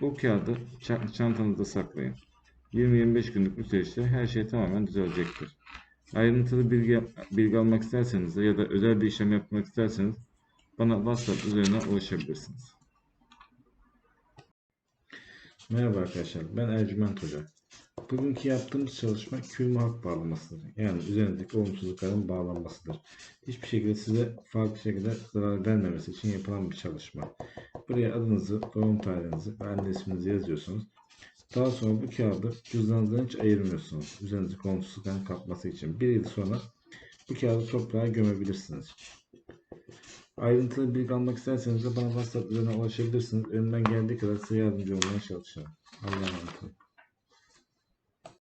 bu kağıdı ça- çantanızda saklayın. 20-25 günlük bir süreçte her şey tamamen düzelecektir. Ayrıntılı bilgi, bilgi almak isterseniz ya da özel bir işlem yapmak isterseniz bana WhatsApp üzerinden ulaşabilirsiniz. Merhaba arkadaşlar, ben Ercüment Hoca. Bugünkü yaptığımız çalışma kül muhak bağlamasıdır. Yani üzerindeki olumsuzlukların bağlanmasıdır. Hiçbir şekilde size farklı şekilde zarar vermemesi için yapılan bir çalışma. Buraya adınızı, doğum tarihinizi ve anne isminizi yazıyorsunuz. Daha sonra bu kağıdı cüzdanınızdan hiç ayırmıyorsunuz. Üzerinizdeki olumsuzlukların kapması için. Bir yıl sonra bu kağıdı toprağa gömebilirsiniz. Ayrıntılı bilgi almak isterseniz de bana WhatsApp üzerinden ulaşabilirsiniz. Elimden geldiği kadar size yardımcı olmaya çalışırım. Allah'a emanet.